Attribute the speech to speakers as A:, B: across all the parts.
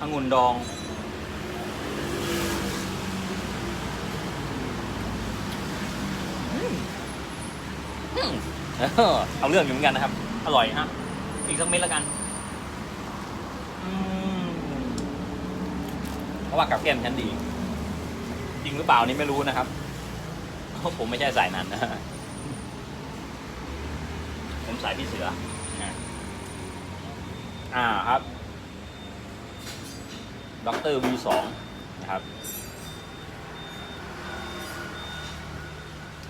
A: องุ่นดองอืมอืมเออเอาเรื่องอยู่เหมือนกันนะครับ อร่อยฮะ อีกสักเม็ดแล้วกันอืมเพราะว่ากับแก้มฉันดี จริงหรือเปล่านี่ไม่รู้นะครับ เพราะผมไม่ใช่สายนั้นนะผมสายพี่เสือนะอ่าครับ ด็อกเตอร์ V2 นะครับ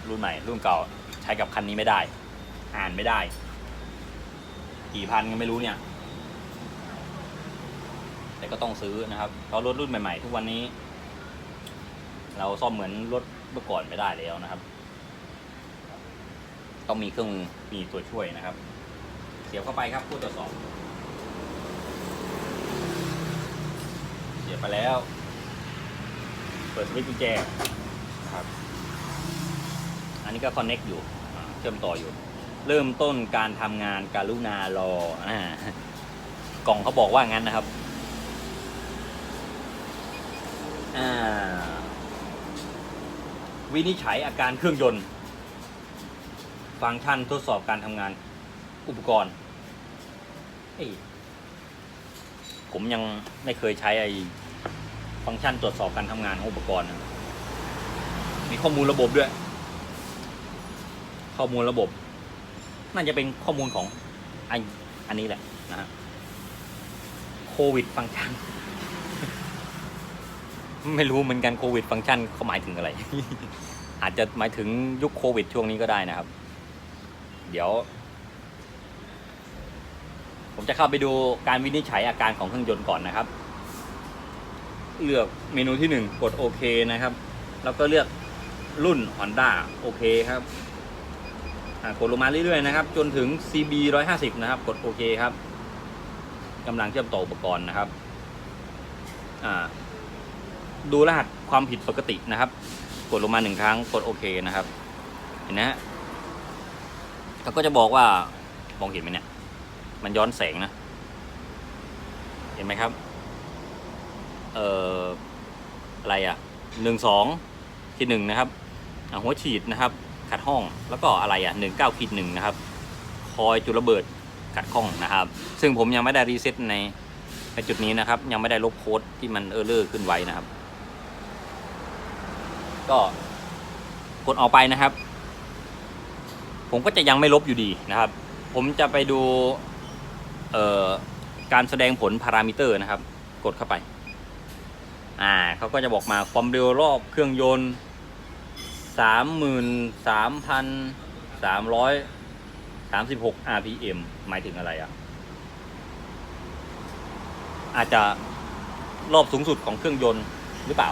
A: รุ่นใหม่ รุ่นเก่าใช้กับคันนี้ไม่ได้ อ่านไม่ได้ กี่พันก็ไม่รู้เนี่ย แต่ก็ต้องซื้อนะครับ เพราะรถรุ่นใหม่ๆ ทุกวันนี้ เราซ่อมเหมือนรถเมื่อก่อนไม่ได้แล้วนะครับ ต้องมีเครื่องมือมีตัวช่วยนะครับ เสียบเข้าไปครับผู้ตรวจสอบ สียบไปแล้ว เปิดสวิตช์กุญแจครับ อันนี้ก็คอนเน็กอยู่เชื่อมต่ออยู่ เริ่มต้นการทำงานการุณารออ่ากล่องเขาบอกว่างั้นนะครับวินิจฉัยอาการเครื่องยนต์ ฟังก์ชันทดสอบการทำงานอุปกรณ์ผมยังไม่เคยใช้ไอ้ ฟังก์ชันตรวจสอบการทำงานของอุปกรณ์นะมีข้อมูลระบบด้วย ข้อมูลระบบ น่าจะเป็นข้อมูลของไออันนี้แหละนะฮะโควิดฟังก์ชัน ไม่รู้เหมือนกันโควิดฟังก์ชันเขาหมายถึงอะไร อาจจะหมายถึงยุคโควิดช่วงนี้ก็ได้นะครับ เดี๋ยว ผมจะเข้าไปดูการวินิจฉัยอาการของเครื่องยนต์ก่อนนะครับ เลือกเมนูที่หนึ่งกดโอเคนะครับ แล้วก็เลือกรุ่น Honda โอเคครับอ่ากดลงมาเรื่อยๆนะครับ จนถึง CB 150 นะครับ กดโอเคครับกำลังเชื่อมต่ออุปกรณ์นะครับอ่าดูรหัสความผิดปกตินะครับ กดลงมาหนึ่งครั้งกดโอเคนะครับเห็นนะฮะเขาก็จะบอกว่ามองเห็นไหมเนี่ย มันย้อนแสงนะ เห็นไหมครับ เอ่ออะไรอะหนึ่งสองที่หนึ่งนะครับหัวฉีดนะครับ ขัดห้องแล้วก็อะไรอะหนึ่งเก้าขีดหนึ่งนะครับ คอยจุดระเบิดขัดข้องนะครับ ซึ่งผมยังไม่ได้รีเซ็ตในในจุดนี้นะครับ ยังไม่ได้ลบโค้ดที่มันเออร์เลอร์ขึ้นไว้นะครับ ก็กดออกไปนะครับ ผมก็จะยังไม่ลบอยู่ดีนะครับ ผมจะไปดูการแสดงผลพารามิเตอร์นะครับ กดเข้าไป อ่าเขาก็จะบอกมาความเร็วรอบเครื่องยนต์สามหมื่นสามพันสามร้อยสามสิบหก RPM หมายถึงอะไรอะ อาจจะรอบสูงสุดของเครื่องยนต์หรือเปล่า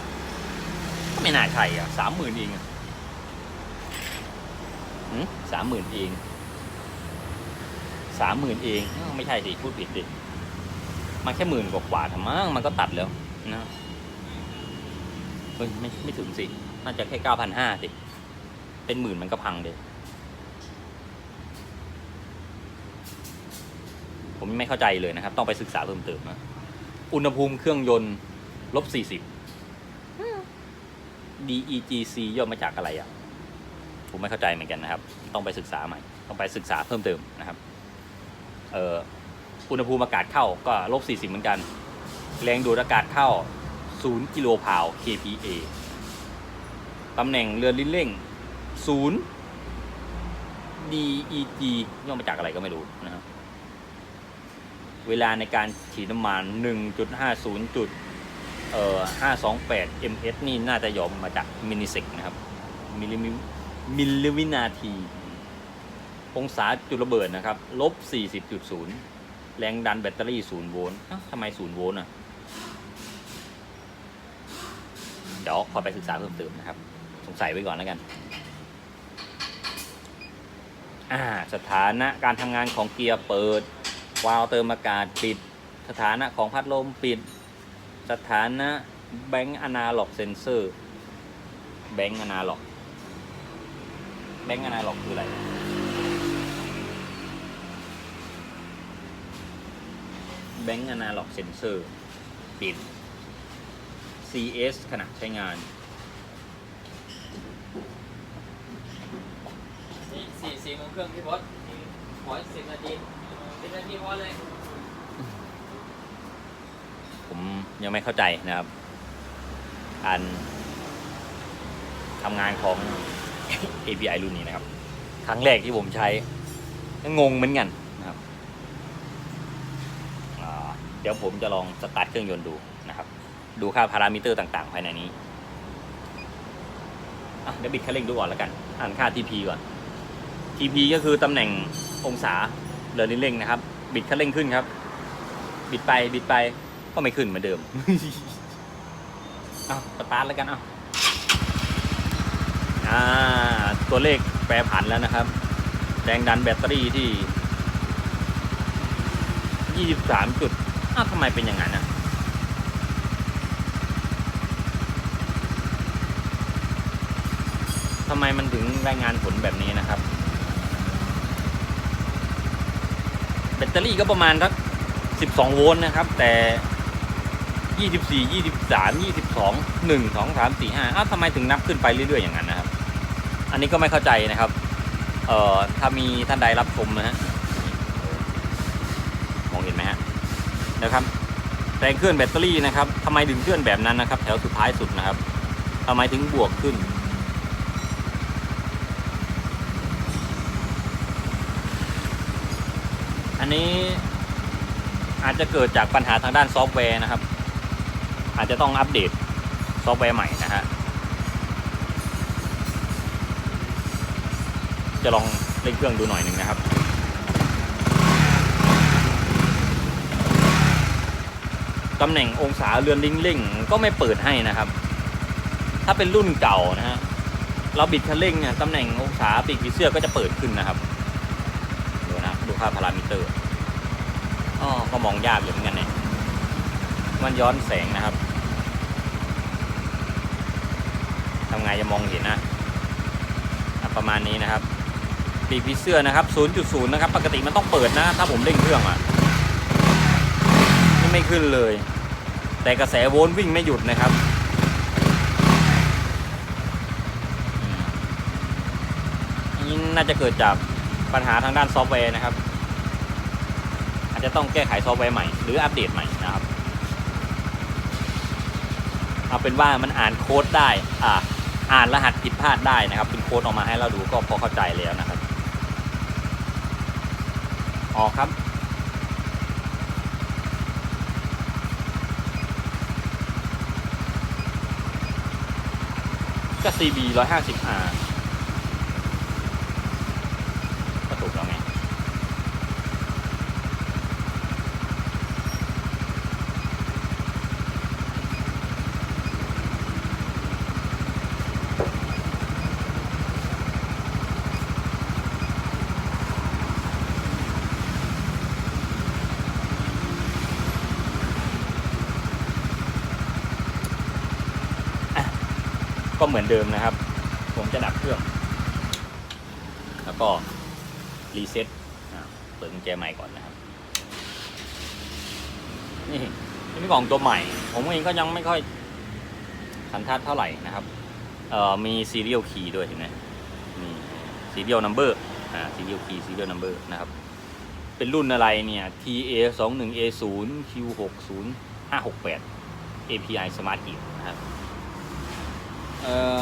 A: ก็ไม่น่าใช่อะสามหมื่นเองสามหมื่นเองสามหมื่นเอง ไม่ใช่ดิพูดผิดดิมันแค่หมื่นกว่าๆทำมั้งมันก็ตัดแล้วนะ เฮ้ยไม่ไม่ถึงสิ น่าจะแค่เก้าพันห้าสิ เป็นหมื่นมันก็พังเลยผมไม่เข้าใจเลยนะครับ ต้องไปศึกษาเพิ่มเติมนะ อุณหภูมิเครื่องยนต์ลบสี่สิบ DEGC ย่อมาจากอะไรอะ ผมไม่เข้าใจเหมือนกันนะครับ ต้องไปศึกษาใหม่ ต้องไปศึกษาเพิ่มเติมนะครับ เอ่ออุณหภูมิอากาศเข้าก็ลบ40เหมือนกัน แรงดูดอากาศเข้า 0 กิโลพาว kPa ตำแหน่งเรือนลิ้นเร่ง 0 DEG ย่อมาจากอะไรก็ไม่รู้นะครับเวลาในการฉีดน้ำมัน 1.50จุดเอ่อ528 ms นี่น่าจะย่อมมาจากมิลลิเซกนะครับ มิลลิมิลลิวินาที องศาจุดระเบิดนะครับ ลบ 40.0 แรงดันแบตเตอรี่ 0 โวลต์ทำไม 0 โวลต์อะ เดี๋ยวขอไปศึกษาเพิ่มเติมนะครับ สงสัยไว้ก่อนแล้วกัน อ่า สถานะการทำงานของเกียร์เปิด วาล์วเติมอากาศปิด สถานะของพัดลมปิด สถานะแบงค์อนาล็อกเซนเซอร์ แบงค์อนาล็อก แบงค์อนาล็อกคืออะไรแบงค์อนาล็อกเซนเซอร์ปิด CS ขณะใช้งาน
B: นี่สี่สี่โมงครึ่งพี่บอสขอสิบนาทีสิบนาทีพอเลย
A: ผมยังไม่เข้าใจนะครับ การทำงานของ API รุ่นนี้นะครับ ครั้งแรกที่ผมใช้ก็งงเหมือนกันนะครับอ่าเดี๋ยวผมจะลองสตาร์ทเครื่องยนต์ดูนะครับ ดูค่าพารามิเตอร์ต่างๆ ภายในนี้เดี๋ยวบิดคันเร่งดูก่อนแล้วกัน อ่านค่า TP ก่อน TP ก็คือตำแหน่งองศาเดินเร่งนะครับ บิดคันเร่งขึ้นครับ บิดไปบิดไปก็ไม่ขึ้นเหมือนเดิมเอาสตาร์ทแล้วกันเอาอ่า ตัวเลขแปรผันแล้วนะครับ แรงดันแบตเตอรี่ที่ 23จุดอ้าวทำไมเป็นอย่างนั้นอะำไมมันถึงรายงานผลแบบนี้นะครับ แบตเตอรี่ก็ประมาณสัก12 โวลต์นะครับ แต่24 23 22 1 2 3 4 5อ้าวทำไมถึงนับขึ้นไปเรื่อยๆอย่างนั้นนะครับ อันนี้ก็ไม่เข้าใจนะครับ เอ่อ ถ้ามีท่านใดรับชมนะฮะ มองเห็นไหมฮะนะครับแรงเคลื่อนแบตเตอรี่นะครับทำไมถึงเคลื่อนแบบนั้นนะครับ แถวสุดท้ายสุดนะครับทำไมถึงบวกขึ้น นี้อาจจะเกิดจากปัญหาทางด้านซอฟต์แวร์นะครับ อาจจะต้องอัปเดตซอฟต์แวร์ใหม่นะฮะจะลองเล่นเครื่องดูหน่อยหนึ่งนะครับ ตำแหน่งองศาเรือนลิงเร่งก็ไม่เปิดให้นะครับ ถ้าเป็นรุ่นเก่านะฮะ เราบิดคันเร่งเนี่ยตำแหน่งองศาปีกผีเสื้อก็จะเปิดขึ้นนะครับ ดูนะ ดูค่าพารามิเตอร์ ก็มองยากอยู่เหมือนกันเนี่ยมันย้อนแสงนะครับทำไงจะมองเห็นนะประมาณนี้นะครับปีกผีเสื้อนะครับ 0.0 นะครับ ปกติมันต้องเปิดนะ ถ้าผมเร่งเครื่องอะนี่ไม่ขึ้นเลย แต่กระแสโวลต์วิ่งไม่หยุดนะครับอันนี้น่าจะเกิดจากปัญหาทางด้านซอฟต์แวร์นะครับ จะต้องแก้ไขซอฟต์แวร์ใหม่หรืออัปเดตใหม่นะครับ เอาเป็นว่ามันอ่านโค้ดได้อ่าอ่านรหัสผิดพลาดได้นะครับ เป็นโค้ดออกมาให้เราดูก็พอเข้าใจแล้วนะครับ ออกครับก็ CB 150R ก็ถูกแล้วไง ก็ เหมือนเดิมนะครับ ผมจะดับเครื่อง แล้วก็รีเซ็ตเปิดกุญแจใหม่ก่อนนะครับ นี่นี่เป็นกล่องตัวใหม่ ผมเองก็ยังไม่ค่อยทันทัดเท่าไหร่นะครับเอ่อมี serial key ด้วยเห็นไหมนี่ serial number อ่า serial key serial number นะครับ เป็นรุ่นอะไรเนี่ย TA 2 1 A 0 Q 6 0 5 6 8 API Smart Kit นะครับ เอ่อ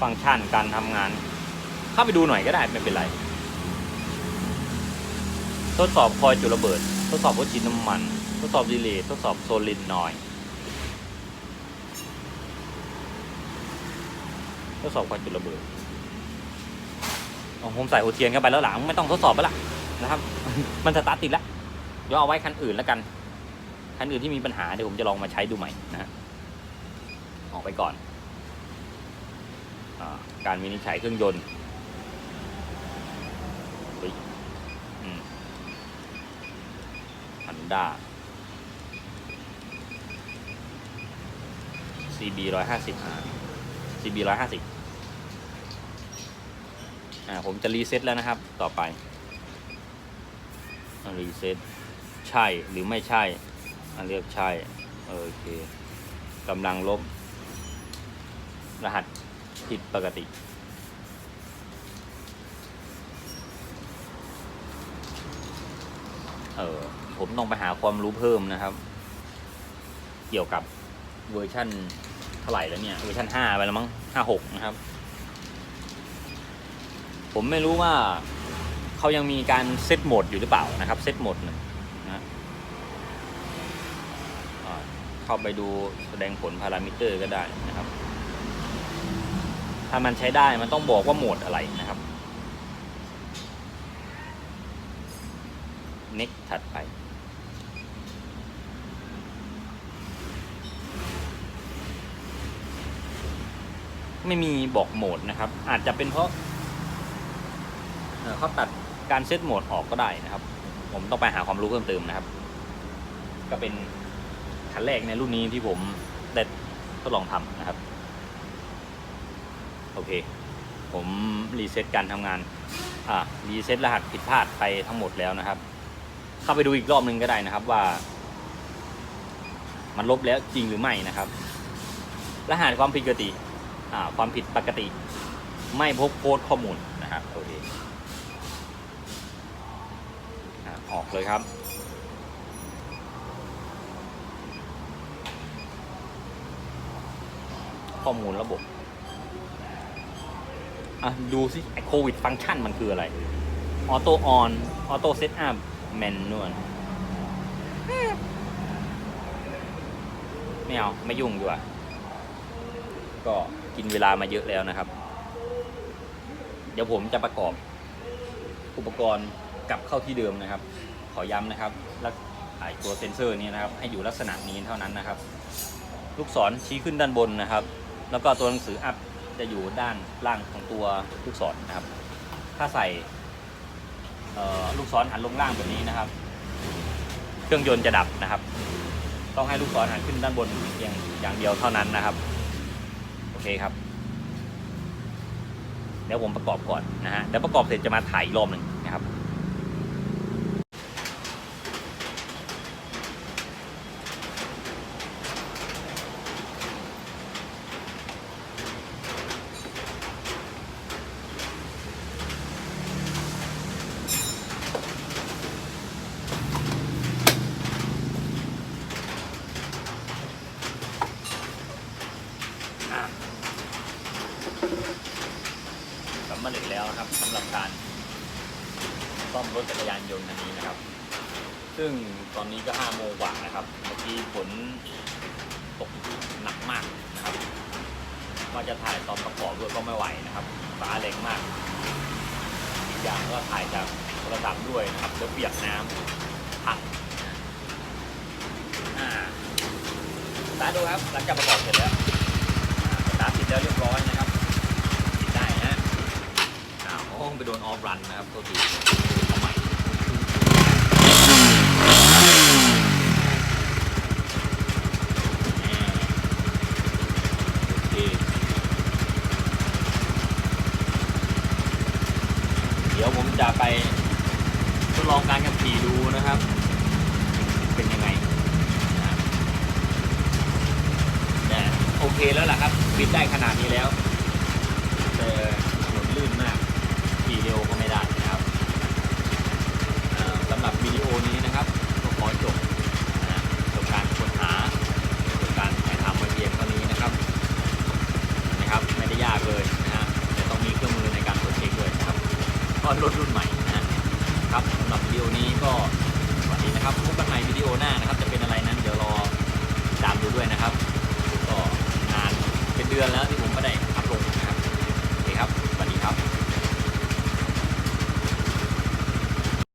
A: ฟังก์ชันการทำงาน เข้าไปดูหน่อยก็ได้ไม่เป็นไร ทดสอบคอยจุดระเบิด ทดสอบวัตถุน้ำมัน ทดสอบดีเลย์ทดสอบโซลินนอย ทดสอบคอยจุดระเบิดอ๋อผมใส่หัวเทียนเข้าไปแล้วหลังไม่ต้องทดสอบแล้วล่ะ นะครับ มันสตาร์ทติดแล้วเดี๋ยวเอาไว้คันอื่นแล้วกัน คันอื่นที่มีปัญหาเดี๋ยวผมจะลองมาใช้ดูใหม่นะออกไปก่อนอการวินิจฉัยเครื่องยนต์ฮันด้า CB ร้อยห้าสิบ CB ร้อยห้าสิบอ่าผมจะรีเซ็ตแล้วนะครับ ต่อไป รีเซ็ตใช่หรือไม่ใช่อะเลือกใช่โอเคกำลังลบ รหัสผิดปกติเออผมต้องไปหาความรู้เพิ่มนะครับ เกี่ยวกับเวอร์ชั่นเท่าไหร่แล้วเนี่ย เวอร์ชันห้าไปแล้วมั้งห้าหกนะครับ ผมไม่รู้ว่า เขายังมีการเซตโหมดอยู่หรือเปล่านะครับเซตโหมดหนึ่งนะเข้าไปดูแสดงผลพารามิเตอร์ก็ได้นะครับ ถ้ามันใช้ได้มันต้องบอกว่าโหมดอะไรนะครับ next ถัดไปไม่มีบอกโหมดนะครับ อาจจะเป็นเพราะเขาตัด การเซตโหมดออกก็ได้นะครับ ผมต้องไปหาความรู้เพิ่มเติมนะครับ ก็เป็นคันแรกในรุ่นนี้ที่ผมได้ทดลองทำนะครับ โอเค ผมรีเซ็ตการทำงาน อ่ารีเซ็ตรหัสผิดพลาดไปทั้งหมดแล้วนะครับ เข้าไปดูอีกรอบนึงก็ได้นะครับว่า มันลบแล้วจริงหรือไม่นะครับ รหัสความผิดปกติ อ่า ความผิดปกติ ไม่พบโค้ดข้อมูลนะครับโอเค ออกเลยครับข้อมูลระบบ อะ ดูสิไอโควิดฟังก์ชันมันคืออะไร ออโต้ออน ออโต้เซตอัพแมนนวลไม่เอา ไม่ยุ่งดีกว่า ก็กินเวลามาเยอะแล้วนะครับ เดี๋ยวผมจะประกอบอุปกรณ์ กลับเข้าที่เดิมนะครับ ขอย้ำนะครับแล้วไอตัวเซนเซอร์นี้นะครับ ให้อยู่ลักษณะนี้เท่านั้นนะครับ ลูกศรชี้ขึ้นด้านบนนะครับ แล้วก็ตัวหนังสืออัพจะอยู่ด้านล่างของตัวลูกศรนะครับ ถ้าใส่ลูกศรหันลงล่างแบบนี้นะครับ เครื่องยนต์จะดับนะครับ ต้องให้ลูกศรหันขึ้นด้านบนเพียงอย่างเดียวเท่านั้นนะครับ โอเคครับ เดี๋ยวผมประกอบก่อนนะฮะเดี๋ยวประกอบเสร็จจะมาถ่ายรอบหนึ่งนะครับ สำเร็จแล้วนะครับสำหรับการซ่อมรถจักรยานยนต์คันนี้นะครับ ซึ่งตอนนี้ก็ห้าโมงกว่านะครับ เมื่อกี้ฝนตกหนักมากนะครับว่าจะถ่ายตอนประกอบด้วยก็ไม่ไหวนะครับฟ้าแรงมากอีกอย่างก็ถ่ายจากโทรศัพท์ด้วยนะครับแล้วเปียกน้ำพังอ่าสตาร์ดูครับหลังจากประกอบเสร็จแล้วอ่าสตาร์ทติดแล้วเรียบร้อยนะครับติดได้นะฮะอ้าวห้องไปโดนออฟรันนะครับตัวทีเอาใหม่อ่าโอเคเดี๋ยวผมจะ ไปทดลองการขับขี่ดูนะครับ เป็นยังไงนะแต่โอเคแล้วล่ะครับบินได้ขนาดนี้